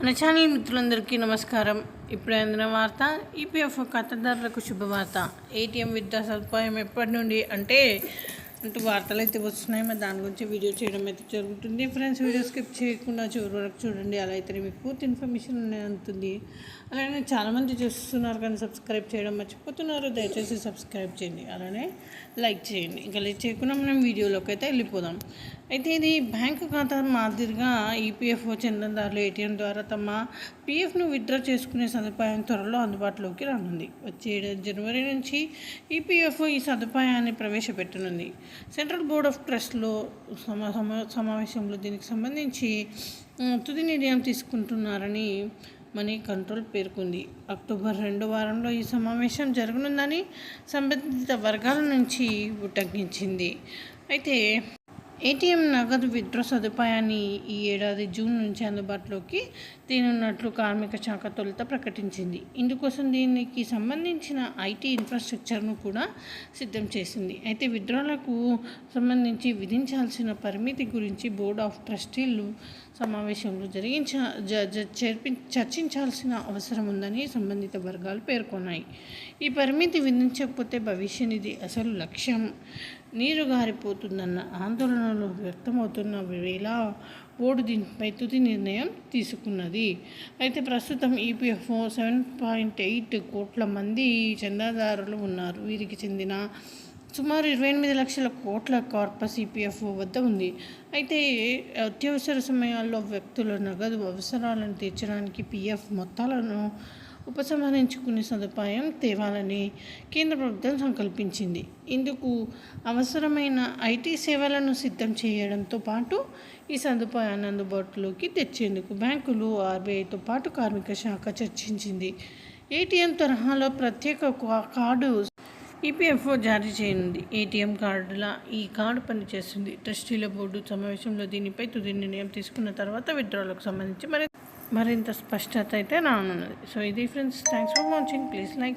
మన ఛానల్ మిత్రులందరికీ నమస్కారం. ఇప్పుడు అందిన వార్త ఈపీఎఫ్ ఖాతాదారులకు శుభవార్త. ఏటీఎం విద్యా సదుపాయం ఎప్పటి నుండి అంటే అంటూ వార్తలు అయితే వస్తున్నాయి. మరి దాని గురించి వీడియో చేయడం అయితే జరుగుతుంది. ఫ్రెండ్స్ వీడియో స్కిప్ చేయకుండా చివరి వరకు చూడండి. అలా అయితే మీకు పూర్తి ఇన్ఫర్మేషన్ ఉంటుంది అలానే చాలామంది చూస్తున్నారు కానీ సబ్స్క్రైబ్ చేయడం మర్చిపోతున్నారు. దయచేసి సబ్స్క్రైబ్ చేయండి. అలానే లైక్ చేయండి. ఇంకా లైక్ చేయకుండా మనం వీడియోలోకి అయితే వెళ్ళిపోదాం. అయితే ఇది బ్యాంకు ఖాతా మాదిరిగా ఈపీఎఫ్ఓ చందాదారులు ఏటీఎం ద్వారా తమ పీఎఫ్ను విత్డ్రా చేసుకునే సదుపాయం త్వరలో అందుబాటులోకి రానుంది. వచ్చే ఏడాది జనవరి నుంచి ఈపీఎఫ్ఓ ఈ సదుపాయాన్ని ప్రవేశపెట్టనుంది. సెంట్రల్ బోర్డ్ ఆఫ్ ట్రస్ట్లో సమా సమావేశంలో దీనికి సంబంధించి తుది నిర్ణయం తీసుకుంటున్నారని మనీ కంట్రోల్ పేర్కొంది. అక్టోబర్ రెండో వారంలో ఈ సమావేశం జరగనుందని సంబంధిత వర్గాల నుంచి ఉటంకించింది. అయితే ఏటీఎం నగదు విత్డ్రా సదుపాయాన్ని ఈ ఏడాది జూన్ నుంచి అందుబాటులోకి తేనున్నట్లు కార్మిక శాఖ తొలుత ప్రకటించింది. ఇందుకోసం దీనికి సంబంధించిన ఐటీ ఇన్ఫ్రాస్ట్రక్చర్ను కూడా సిద్ధం చేసింది. అయితే విత్డ్రాలకు సంబంధించి విధించాల్సిన పరిమితి గురించి బోర్డ్ ఆఫ్ ట్రస్టీలు సమావేశంలో జరిగించ చేర్పి చర్చించాల్సిన అవసరం ఉందని సంబంధిత వర్గాలు పేర్కొన్నాయి. ఈ పరిమితి విధించకపోతే భవిష్య నిధి అసలు లక్ష్యం నీరు గారిపోతుందన్న ఆందోళనలు వ్యక్తమవుతున్న వేళ బోర్డు దీనిపై తుది నిర్ణయం తీసుకున్నది. అయితే ప్రస్తుతం ఈపీఎఫ్ఓ సెవెన్ పాయింట్ ఎయిట్ కోట్ల మంది చందాదారులు ఉన్నారు. వీరికి చెందిన సుమారు ఇరవై ఎనిమిది లక్షల కోట్ల కార్పస్ ఈపీఎఫ్ఓ వద్ద ఉంది. అయితే అత్యవసర సమయాల్లో వ్యక్తుల నగదు అవసరాలను తీర్చడానికి పీఎఫ్ మొత్తాలను ఉపసంహరించుకునే సదుపాయం తేవాలని కేంద్ర ప్రభుత్వం సంకల్పించింది. ఇందుకు అవసరమైన ఐటీ సేవలను సిద్ధం చేయడంతో పాటు ఈ సదుపాయాన్ని అందుబాటులోకి తెచ్చేందుకు బ్యాంకులు ఆర్బీఐతో పాటు కార్మిక శాఖ చర్చించింది. ఏటీఎం తరహాలో ప్రత్యేక కార్డు ఈపీఎఫ్ఓ జారీ చేయనుంది. ఏటీఎం కార్డుల ఈ కార్డు పనిచేస్తుంది. ట్రస్టీల బోర్డు సమావేశంలో దీనిపై తుది నిర్ణయం తీసుకున్న తర్వాత విత్డ్రాలకు సంబంధించి మరి మరింత స్పష్టత అయితే రానున్నది. సో ఇది friends thanks for watching please like